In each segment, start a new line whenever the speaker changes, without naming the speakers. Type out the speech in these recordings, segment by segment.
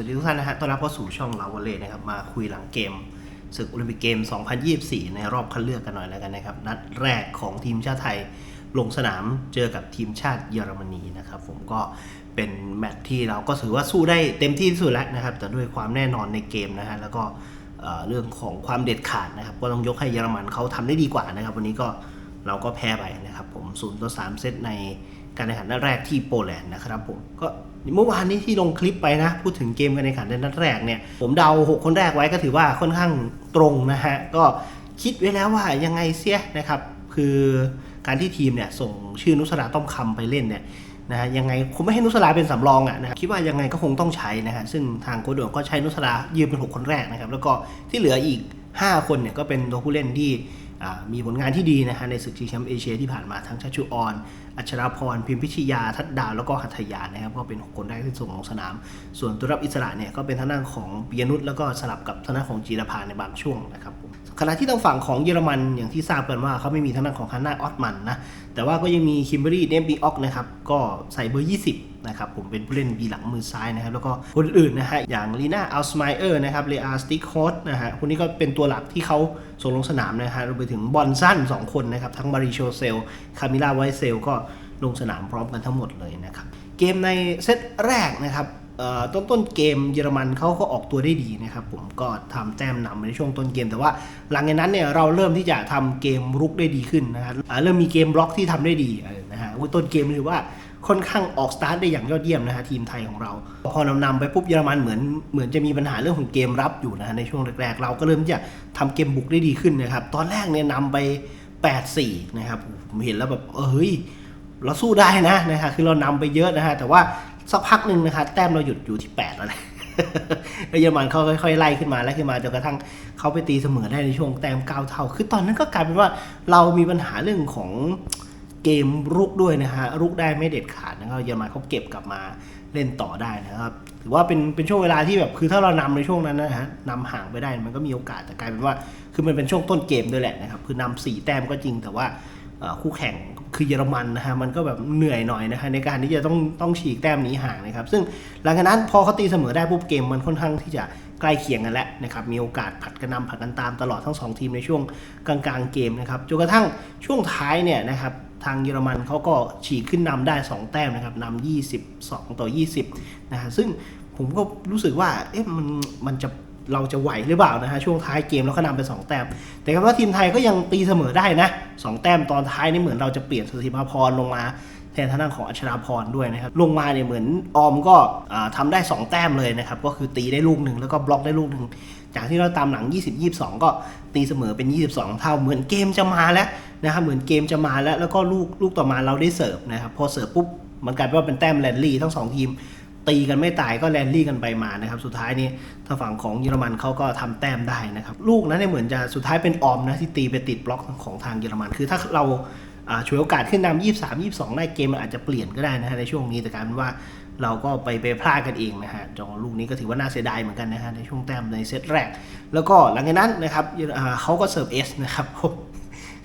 วัสดีทุกท่านนะฮะ ต้อนรับเข้าสู่ช่องลาวเล่นะครับ มาคุยหลังเกมศึกโอลิมปิกเกม 2024 ในรอบคัดเลือกกันหน่อยแล้วกันนะครับ นัดแรกของทีมชาติไทยลงสนามเจอกับทีมชาติเยอรมนีนะครับ ผมก็เป็นแมตช์ที่เราก็ถือว่าสู้ได้เต็มที่ที่สุดแล้วนะครับ แต่ด้วยความแน่นอนในเกมนะฮะ แล้วก็เรื่องของความเด็ดขาดนะครับ ก็ต้องยกให้เยอรมันเขาทำได้ดีกว่านะครับ วันนี้ก็เราก็แพ้ไปนะครับ ผม0ต่อ3เซตใน การแข่งขันนัดแรกที่โปแลนด์นะครับผมก็เมื่อวานนี้ที่ลงคลิปไปนะ พูดถึงเกมการแข่งขันในนัดแรกเนี่ย ผมเดา 6 คนแรกไว้ก็ถือว่าค่อนข้างตรงนะฮะ ก็คิดไว้แล้วว่ายังไงเสียนะครับ คือการที่ทีมเนี่ยส่งชื่อนุสราต้อมคำไปเล่นเนี่ยนะฮะยังไงคงไม่ให้นุสราเป็นสำรองอะนะค,คิดว่ายังไงก็คงต้องใช้นะฮะซึ่งทางโคชด่วนก็ใช้นุสรายืมเป็น 6 คนแรกนะครับแล้วก็ที่เหลืออีก 5 คนเนี่ยก็เป็นตัวผู้เล่นที่ มีผลงานที่ดีนะฮะในศึกชิงแชมป์เอเชียที่ผ่านมาทั้งชัชชุออน อัชราพร พิมพิชยา ทัดดาว แล้วก็หัตถยานะครับก็เป็นคนแรกที่ส่งลงสนาม ส่วนตัวรับอิสระเนี่ยก็เป็นทางด้านของปียนุชแล้วก็สลับกับทางด้านของจีรพาในบางช่วงนะครับผม ขณะที่ทางฝั่งของเยอรมันอย่างที่ทราบกันว่าเขาไม่มีทางด้านของฮันนาออตมันนะ แต่ว่าก็ยังมีคิมเบอรี่เดมบีออกนะครับ ก็ใส่เบอร์ 20 นะครับ ผมเป็นผู้เล่นบีหลังมือซ้ายนะครับ แล้วก็คนอื่นนะฮะ อย่างลีน่าอัลสไมเออร์นะครับเลอาสติกโฮสนะฮะคนนี้ก็เป็นตัวหลักที่เขาส่งลงสนามนะฮะรวมไปถึงบอลสั้น 2 คนนะครับ ทั้งมาริโชเซล คามิลาไวเซล ก็ลงสนามพร้อมกันทั้งหมดเลยนะครับ เกมในเซตแรกนะครับ ต้นต้นเกมเยอรมันเขาก็ออกตัวได้ดีนะครับผมก็ทำแต้มนำในช่วงต้นเกม แต่ว่าหลังจากนั้นเนี่ยเราเริ่มที่จะทำเกมรุกได้ดีขึ้นนะครับเริ่มมีเกมบล็อกที่ทำได้ดีนะฮะต้นเกมถือว่าค่อนข้างออกสตาร์ทได้อย่างยอดเยี่ยมนะฮะทีมไทยของเรา พอนำนำไปปุ๊บเยอรมันเหมือนเหมือนจะมีปัญหาเรื่องของเกมรับอยู่นะฮะในช่วงแรกๆ เราก็เริ่มที่จะทำเกมบุกได้ดีขึ้นนะครับตอนแรกเนี่ยนำไป 8-4 นะครับผมเห็นแล้วแบบเออเฮ้ยเราสู้ได้นะนะฮะคือเรานำไปเยอะนะฮะแต่ว่า สักพักหนึ่งนะครับแต้มเราหยุดอยู่ที่ 8 แล้วนะแล้วเยอรมันเขาค่อยๆไล่ขึ้นมาไล่ขึ้นมาจนกระทั่งเขาไปตีเสมอได้ในช่วงแต้ม9เท่า คือตอนนั้นก็กลายเป็นว่าเรามีปัญหาเรื่องของเกมรุกด้วยนะฮะรุกได้ไม่เด็ดขาดนะครับเยอรมันเขาเก็บกลับมาเล่นต่อได้นะครับถือว่าเป็นเป็นช่วงเวลาที่แบบคือถ้าเรานำในช่วงนั้นนะฮะนำห่างไปได้มันก็มีโอกาสแต่กลายเป็นว่า คือมันเป็นช่วงต้นเกมด้วยแหละนะครับคือนำสี่แต้มก็จริงแต่ว่า คู่แข่งคือเยอรมันนะฮะมันก็แบบเหนื่อยหน่อยนะฮะในการที่จะต้องต้องฉีกแต้มหนี้ห่างนะครับ ซึ่งหลังจากนั้นพอเขาตีเสมอได้ปุ๊บเกมมันค่อนข้างที่จะใกล้เคียงกันแล้วนะครับมีโอกาสผัดกันนำผัดกันตามตลอดทั้งสองทีมในช่วงกลางๆเกมนะครับจนกระทั่งช่วงท้ายเนี่ยนะครับทางเยอรมันเขาก็ฉีกขึ้นนำได้ 2 แต้มนะครับนำ22 ต่อ 20นะฮะซึ่งผมก็รู้สึกว่าเอ๊ะมันมันจะ เราจะไหวหรือเปล่านะฮะช่วงท้ายเกมแล้วก็นำไป 2 แต้ม แต่ก็ว่าทีมไทยก็ยังตีเสมอได้นะ 2 แต้มตอนท้ายนี่เหมือนเราจะเปลี่ยนสถิมาพรลงมาแทนทางด้านของอัชราพรด้วยนะครับ ลงมาเนี่ยเหมือนออมก็ทำาได้ 2 แต้มเลยนะครับ ก็คือตีได้ลูกหนึ่งแล้วก็บล็อกได้ลูกหนึ่ง จากที่เราตามหลัง 20-22 ก็ตีเสมอเป็น 22 เท่าเหมือนเกมจะมาแล้วนะครับเหมือนเกมจะมาแล้วแล้วก็ลูกลูกต่อมาเราได้เสิร์ฟนะครับพอเสิร์ฟปุ๊บมันกลายเป็นว่าเป็นแต้มแรนลี่ทั้งสองทีม ตีกันไม่ตายก็แรนลี่กันไปมานะครับสุดท้ายนี้ทางฝั่งของเยอรมันเขาก็ทำแต้มได้นะครับลูกนั้นเนี่ยเหมือนจะสุดท้ายเป็นออมนะที่ตีไปติดบล็อกของทางเยอรมัน คือถ้าเราอ่วยโอกาสขึ้นนำ23 22 ได้เกมมันอาจจะเปลี่ยนก็ได้นะฮะในช่วงนี้แต่การว่าเราก็ไปไปพลาดกันเองนะฮะจองลูกนี้ก็ถือว่าน่าเสียดายเหมือนกันนะฮะในช่วงแต้มในเซตแรก แล้วก็หลังจากนั้นนะครับเขาก็เสิร์ฟเอสนะครับ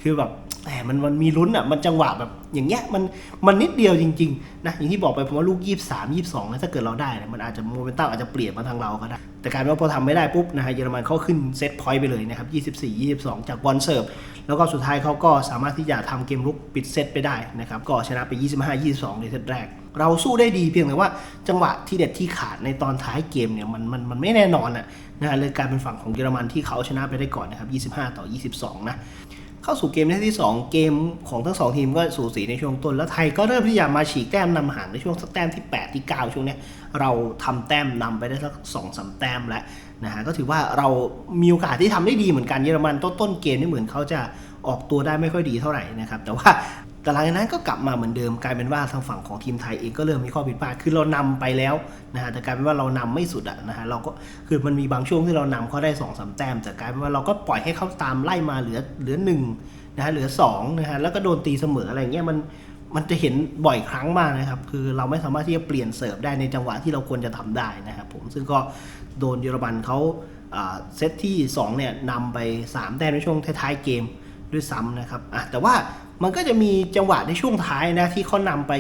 คือแบบแหมมันมันมีลุ้นอะมันจังหวะแบบอย่างเงี้ยมันมันนิดเดียวจริงๆนะอย่างที่บอกไปผมว่าลูก 23 22นะถ้าเกิดเราได้เนี่ยมันอาจจะโมเมนตัมอาจจะเปลี่ยนมาทางเราก็ได้ แต่การว่าพอทำไม่ได้ปุ๊บนะฮะเยอรมันเขาขึ้นเซตพอยต์ไปเลยนะครับ 24 22 จากบอลเสิร์ฟแล้วก็สุดท้ายเขาก็สามารถที่จะทำเกมลุกปิดเซตไปได้นะครับก็ชนะไป 25 22 ในเซตแรก เราสู้ได้ดีเพียงแต่ว่าจังหวะที่เด็ดที่ขาดในตอนท้ายเกมเนี่ยมันมันมันไม่แน่นอนอะนะฮะเลยกลายเป็นฝั่งของเยอรมันที่เขาชนะไปได้ก่อนนะครับ25 ต่อ 22 นะ เข้าสู่เกมที่ 2 เกมของทั้ง 2 ทีมก็สูสีในช่วงต้น แล้วไทยก็เริ่มที่จะมาฉีกแต้มนำห่างในช่วงสักแต้มที่ 8 ที่ 9 ช่วงนี้เราทำแต้มนำไปได้สักสองสาแต้มแล้วนะฮะก็ถือว่าเรามีโอกาสที่ทำได้ดีเหมือนกันเยอรมันต้นต้นเกมนี่เหมือนเขาจะออกตัวได้ไม่ค่อยดีเท่าไหร่นะครับแต่ว่า แต่หลังจากนั้นก็กลับมาเหมือนเดิมกลายเป็นว่าทางฝั่งของทีมไทยเองก็เริ่มมีข้อผิดพลาดคือเรานำไปแล้วนะฮะแต่กลายเป็นว่าเรานำไม่สุดอะนะฮะเราก็คือมันมีบางช่วงที่เรานำเขาได้2อสแต้มแต่กลายเป็นว่าเราก็ปล่อยให้เขาตามไล่มาเหลือเหลือหนึ่งนะฮะเหลือ2นะฮะแล้วก็โดนตีเสมออะไรเงี้ยมันมันจะเห็นบ่อยครั้งมากนะครับ คือเราไม่สามารถที่จะเปลี่ยนเสิร์ฟได้ในจังหวะที่เราควรจะทำได้นะครับผมซึ่งก็โดนเยอรมันเขาอ่าเซตที่2เนี่ยนำไป 3 แต้มในช่วงท้ายๆเกมด้วยซ้ำนะครับอะแต่ว่า มันก็จะมีจังหวะในช่วงท้ายนะที่เขานำไป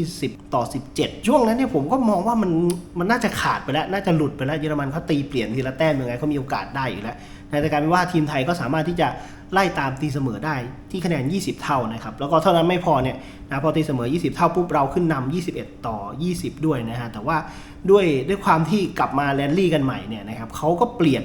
20 ต่อ 17 ช่วงนั้นเนี่ยผมก็มองว่ามันมันน่าจะขาดไปแล้ว น่าจะหลุดไปแล้วเยอรมันเขาตีเปลี่ยนทีละแต้มยังไงเขามีโอกาสได้อยู่แล้วนะแต่กายเป็นว่าทีมไทยก็สามารถที่จะไล่ตามตีเสมอได้ที่คะแนน 20 เท่านะครับ แล้วก็เท่านั้นไม่พอเนี่ยนะพอตีเสมอ 20 เท่าปุ๊บเราขึ้นนำ21 ต่อ 20 ด้วยนะฮะแต่ว่าด้วยด้วยความที่กลับมาแลนลี่กันใหม่เนี่ยนะครับเขาก็เปลี่ยน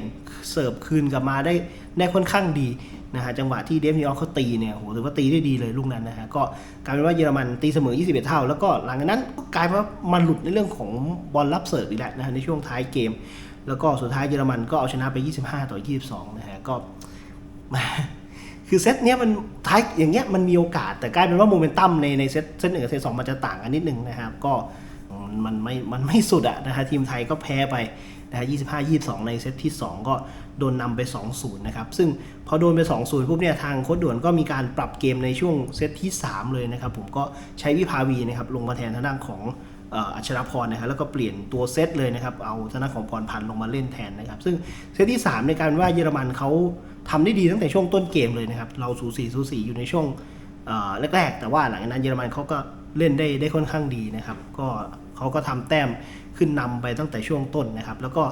เสิร์ฟคืนกลับมาได้ได้ค่อนข้างดี นะฮะจังหวะที่เดฟนิออกเขาตีเนี่ยโหถือว่าตีได้ดีเลยลูกนั้นนะฮะก็กลายเป็นว่าเยอรมันตีเสมอ 21 เท่า แล้วก็หลังจากนั้นก็กลายเป็นว่ามันหลุดในเรื่องของบอลรับเสิร์ฟอีกแล้วนะฮะในช่วงท้ายเกม แล้วก็สุดท้ายเยอรมันก็เอาชนะไป 25 ต่อ 22 นะฮะก็คือเซตเนี้ยมันท้ายอย่างเงี้ยมันมีโอกาสแต่กลายเป็นว่าโมเมนตัมในในเซตเซตหนึ่งกับเซตสองมันจะต่างกันนิดนึงนะครับ ก็มันไม่มันไม่สุดอะนะฮะทีมไทยก็แพ้ไป นะฮะ25 22 ในเซตที่ 2 ก็โดนนำไป 2-0 นะครับ ซึ่งพอโดนไป 2-0 ปุ๊บเนี่ยทางโค้ชด่วนก็มีการปรับเกมในช่วงเซตที่ 3 เลยนะครับ ผมก็ใช้วิภาวีนะครับลงมาแทนทางด้านของอัชรพรนะครับแล้วก็เปลี่ยนตัวเซตเลยนะครับ เอาชนะของพรพันธ์ลงมาเล่นแทนนะครับ ซึ่งเซตที่ 3 ในการว่าเยอรมันเขาทำได้ดีตั้งแต่ช่วงต้นเกมเลยนะครับ เราสูสีสูสีอยู่ในช่วงแรก ๆ แต่ว่าหลังจากนั้นเยอรมันเขาก็เล่นได้ได้ค่อนข้างดีนะครับ ก็ เขาก็ทำแต้มขึ้นนำไปตั้งแต่ช่วงต้นนะครับ แล้วก็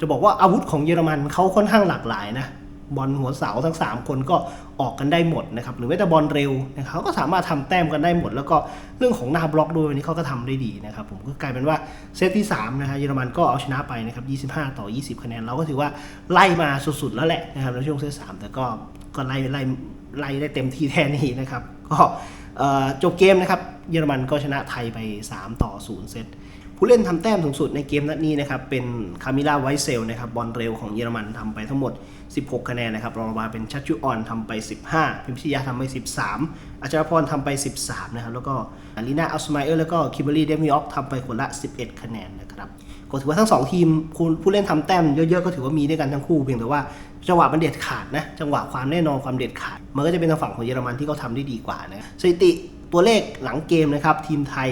จะบอกว่าอาวุธของเยอรมันเขาค่อนข้างหลากหลายนะบอลหัวเสาทั้ง 3 คนก็ออกกันได้หมดนะครับหรือแม้แต่บอลเร็วนะครับเขาก็สามารถทำแต้มกันได้หมด แล้วก็เรื่องของหน้าบล็อกด้วยวันนี้เขาก็ทำได้ดีนะครับผมก็กลายเป็นว่าเซตที่3นะฮะเยอรมันก็เอาชนะไปนะครับ25 ต่อ 20 คะแนนเราก็ถือว่าไล่มาสุดๆแล้วแหละนะครับในช่วงเซต3แต่ก็ก็ไล่ไล่ไล่ได้เต็มที่แทนนี้นะครับก็ จบเกมนะครับ เยอรมันก็ชนะไทยไป 3 ต่อ 0 เซต ผู้เล่นทำแต้มสูงสุดในเกมนัดนี้นะครับเป็นคามิลาไวเซลนะครับบอลเร็วของเยอรมันทำไปทั้งหมด 16 คะแนนนะครับรองลงมาเป็นชัชชุออนทำไป 15 พิมพิชยาทำไป 13 อัชรพรทำไป 13 นะครับ แล้วก็ลีน่าอัลสไมเออร์แล้วก็คิมเบอรี่เดมิออกทำไปคนละ 11 คะแนนนะครับก็ถือว่าทั้ง 2 ทีมผู้เล่นทำแต้มเยอะๆ ก็ถือว่ามีด้วยกันทั้งคู่เพียงแต่ว่าจังหวะมันเด็ดขาดนะจังหวะความแน่นอนความเด็ดขาด มันก็จะเป็นทางฝั่งของเยอรมันที่เขาทำได้ดีกว่านะสถิติตัวเลขหลังเกมนะครับทีมไทย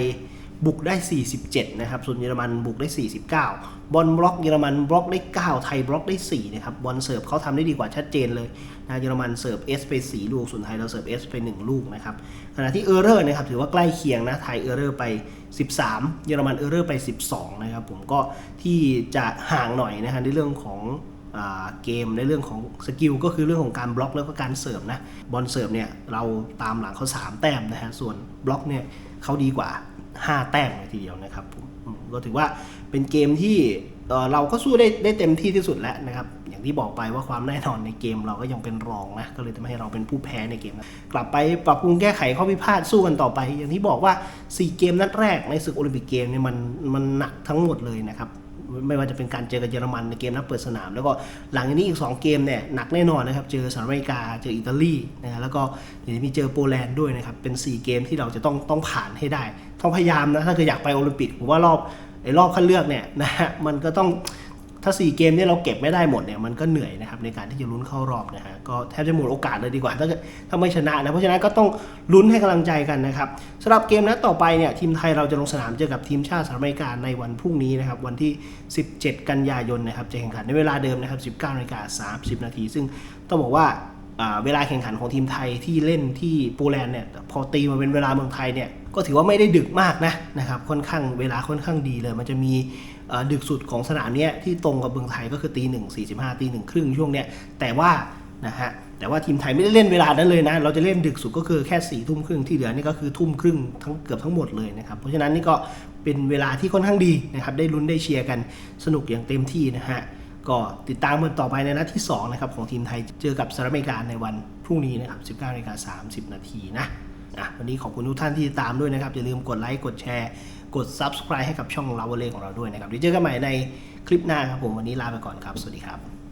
บุกได้ 47 นะครับ ส่วนเยอรมันบุกได้ 49 บอลบล็อกเยอรมันบล็อกได้ 9 ไทยบล็อกได้ 4 นะครับ บอลเสิร์ฟเขาทำได้ดีกว่าชัดเจนเลยนะเยอรมันเสิร์ฟเอสไป 4 ลูก ส่วนไทยเราเสิร์ฟเอสไป 1 ลูกนะครับ ขณะที่เออร์เรอร์นะครับถือว่าใกล้เคียงนะ ไทยเออร์เรอร์ไป 13 เยอรมันเออร์เรอร์ไป 12 นะครับ ผมก็ที่จะห่างหน่อยนะฮะในเรื่องของเกมในเรื่องของสกิลก็คือเรื่องของการบล็อกแล้วก็การเสิร์ฟนะบอลเสิร์ฟเนี่ยเราตามหลังเขา 3 แต้มนะฮะส่วนบล็อกเนี่ยเขาดีกว่า 5 แต้มเลยทีเดียวนะครับผมก็ถือว่าเป็นเกมที่เอ่อเราก็สู้ได้ได้เต็มที่ที่สุดแล้วนะครับ อย่างที่บอกไปว่าความแน่นอนในเกมเราก็ยังเป็นรองนะ ก็เลยทำให้เราเป็นผู้แพ้ในเกมนะกลับไปปรับปรุงแก้ไขข้อพิพาทสู้กันต่อไป อย่างที่บอกว่า 4 เกมนัดแรกในศึกโอลิมปิกเกมเนี่ยมันมันหนักทั้งหมดเลยนะครับ ไม่ว่าจะเป็นการเจอกับเยอรมันในเกมนัดเปิดสนาม แล้วก็หลังจากนี้อีก 2 เกมเนี่ยหนักแน่นอนนะครับ เจอสหรัฐอเมริกา เจออิตาลีนะฮะแล้วก็เดี๋ยวมีเจอโปแลนด์ด้วยนะครับ เป็น 4 เกมที่เราจะต้องต้องผ่านให้ได้ ต้องพยายามนะ ถ้าเกิดอยากไปโอลิมปิกผมว่ารอบไอ้รอบคัดเลือกเนี่ยนะฮะมันก็ต้อง ถ้า 4 เกมเนี่ยเราเก็บไม่ได้หมดเนี่ยมันก็เหนื่อยนะครับในการที่จะลุ้นเข้ารอบนะฮะก็แทบจะหมดโอกาสเลยดีกว่า ถ้าถ้าไม่ชนะนะเพราะฉะนั้นก็ต้องลุ้นให้กำลังใจกันนะครับสำหรับเกมนัดต่อไปเนี่ยทีมไทยเราจะลงสนามเจอกับทีมชาติสหรัฐอเมริกาในวันพรุ่งนี้นะครับวันที่ 17 กันยายนนะครับจะแข่งขันในเวลาเดิมนะครับ 19นาฬิกา30 นาที ซึ่งต้องบอกว่าเวลาแข่งขันของทีมไทยที่เล่นที่โปแลนด์เนี่ยพอตีมาเป็นเวลาเมืองไทยเนี่ยก็ถือว่าไม่ได้ดึกมากนะนะครับค่อนข้างเวลาค่อนข้างดีเลย มันจะมี ดึกสุดของสนามเนี้ยที่ตรงกับเมืองไทยก็คือตีหนึ่งสี่สิบห้าตีหนึ่งครึ่งช่วงเนี้ยแต่ว่านะฮะแต่ว่าทีมไทยไม่ได้เล่นเวลานั้นเลยนะ เราจะเล่นดึกสุดก็คือแค่สี่ทุ่มครึ่งที่เหลือนี่ก็คือทุ่มครึ่งทั้งเกือบทั้งหมดเลยนะครับ เพราะฉะนั้นนี่ก็เป็นเวลาที่ค่อนข้างดีนะครับได้ลุ้นได้เชียร์กันสนุกอย่างเต็มที่นะฮะก็ติดตามกันต่อไปในนัดที่ 2 นะครับ ของทีมไทยเจอกับสหรัฐอเมริกาในวันพรุ่งนี้นะครับ 19นาฬิกา30 นาทีนะอะวันนี้ขอบคุณทุกท่านที่ติดตามด้วยนะครับ อย่าลืมกดไลค์กดแชร์ กด Subscribe ให้กับช่องเราเล่ของเราด้วยนะครับเดี๋ยวเจอกันใหม่ในคลิปหน้าครับผมวันนี้ลาไปก่อนครับ สวัสดีครับ